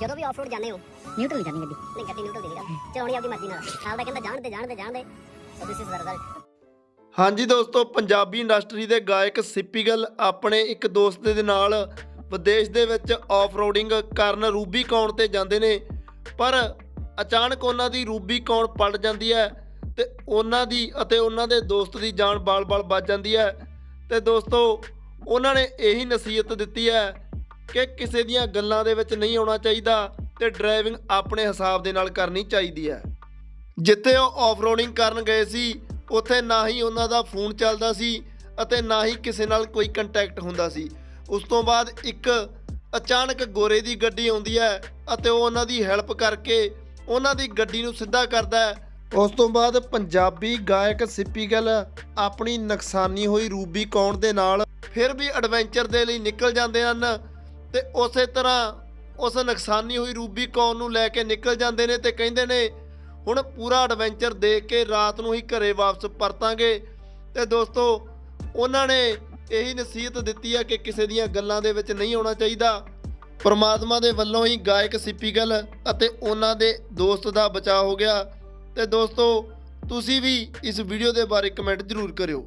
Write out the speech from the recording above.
ਜਦੋਂ ਵੀ ਆਫਰੋਡ ਜਾਂਦੇ ਹੋ ਨਿਊਟਰਲ ਜਾਨੀ ਗੱਡੀ। ਨਹੀਂ, ਗੱਡੀ ਨਿਊਟਰਲ ਦੀ ਨਹੀਂ ਚਲਾਉਣੀ ਆਪਦੀ ਮਰਜ਼ੀ ਨਾਲ। ਨਾਲ ਕਹਿੰਦਾ ਜਾਣ ਤੇ ਜਾਣ ਸੋ ਦਿਸ ਇਜ਼ ਰਿਜ਼ਲਟ ਹਾਂਜੀ ਦੋਸਤੋ, ਪੰਜਾਬੀ ਇੰਡਸਟਰੀ ਦੇ ਗਾਇਕ ਸਿੱਪੀ ਗਿੱਲ ਆਪਣੇ ਇੱਕ ਦੋਸਤ ਦੇ ਨਾਲ ਵਿਦੇਸ਼ ਦੇ ਵਿੱਚ ਆਫਰੋਡਿੰਗ ਕਰਨ ਰੂਬੀ ਕੌਣ ਤੇ ਜਾਂਦੇ ਨੇ। ਪਰ ਅਚਾਨਕ ਉਹਨਾਂ ਦੀ ਰੂਬੀ ਕੌਣ ਪਲਟ ਜਾਂਦੀ ਹੈ ਤੇ ਉਹਨਾਂ ਦੀ ਅਤੇ ਉਹਨਾਂ ਦੇ ਦੋਸਤ ਦੀ ਜਾਨ ਬਾਲ-ਬਾਲ ਬਚ ਜਾਂਦੀ ਹੈ। ਤੇ ਦੋਸਤੋ, ਉਹਨਾਂ ਨੇ ਇਹੀ ਨਸੀਹਤ ਦਿੱਤੀ ਹੈ ਕਿ ਕਿਸੇ ਦੀਆਂ ਗੱਲਾਂ ਦੇ ਵਿੱਚ ਨਹੀਂ ਆਉਣਾ ਚਾਹੀਦਾ ਤੇ ਡਰਾਈਵਿੰਗ ਆਪਣੇ ਹਿਸਾਬ ਦੇ ਨਾਲ ਕਰਨੀ ਚਾਹੀਦੀ ਹੈ। ਜਿੱਥੇ ਉਹ ਆਫਰੋਡਿੰਗ ਕਰਨ ਗਏ ਸੀ, ਉੱਥੇ ਨਾ ਹੀ ਉਹਨਾਂ ਦਾ ਫੋਨ ਚੱਲਦਾ ਸੀ ਅਤੇ ਨਾ ਹੀ ਕਿਸੇ ਨਾਲ ਕੋਈ ਕੰਟੈਕਟ ਹੁੰਦਾ ਸੀ। ਉਸ ਤੋਂ ਬਾਅਦ ਇੱਕ ਅਚਾਨਕ ਗੋਰੇ ਦੀ ਗੱਡੀ ਆਉਂਦੀ ਹੈ ਅਤੇ ਉਹ ਉਹਨਾਂ ਦੀ ਹੈਲਪ ਕਰਕੇ ਉਹਨਾਂ ਦੀ ਗੱਡੀ ਨੂੰ ਸਿੱਧਾ ਕਰਦਾ ਹੈ। ਉਸ ਤੋਂ ਬਾਅਦ ਪੰਜਾਬੀ ਗਾਇਕ ਸਿੱਪੀ ਗਿੱਲ ਆਪਣੀ ਨੁਕਸਾਨੀ ਹੋਈ ਰੂਬੀ ਕੌਣ ਦੇ ਨਾਲ ਫਿਰ ਵੀ ਐਡਵੈਂਚਰ ਦੇ ਲਈ ਨਿਕਲ ਜਾਂਦੇ ਹਨ। ਤੇ ਉਸੇ ਤਰ੍ਹਾਂ ਉਸ ਨੁਕਸਾਨੀ ਹੋਈ ਰੂਬੀ ਕੌਣ ਨੂੰ ਲੈ ਕੇ ਨਿਕਲ ਜਾਂਦੇ ਨੇ ਤੇ ਕਹਿੰਦੇ ਨੇ, ਹੁਣ ਪੂਰਾ ਐਡਵੈਂਚਰ ਦੇਖ ਕੇ ਰਾਤ ਨੂੰ ਹੀ ਘਰੇ ਵਾਪਸ ਪਰਤਾਂਗੇ। ਤੇ ਦੋਸਤੋ, ਉਹਨਾਂ ਨੇ ਇਹੀ ਨਸੀਹਤ ਦਿੱਤੀ ਹੈ ਕਿ ਕਿਸੇ ਦੀਆਂ ਗੱਲਾਂ ਦੇ ਵਿੱਚ ਨਹੀਂ ਆਉਣਾ ਚਾਹੀਦਾ। ਪਰਮਾਤਮਾ ਦੇ ਵੱਲੋਂ ਹੀ ਗਾਇਕ ਸਿੱਪੀਗਲ ਅਤੇ ਉਹਨਾਂ ਦੇ ਦੋਸਤ ਦਾ ਬਚਾਅ ਹੋ ਗਿਆ। ਤੇ ਦੋਸਤੋ, ਤੁਸੀਂ ਵੀ ਇਸ ਵੀਡੀਓ ਦੇ ਬਾਰੇ ਕਮੈਂਟ ਜ਼ਰੂਰ ਕਰਿਓ।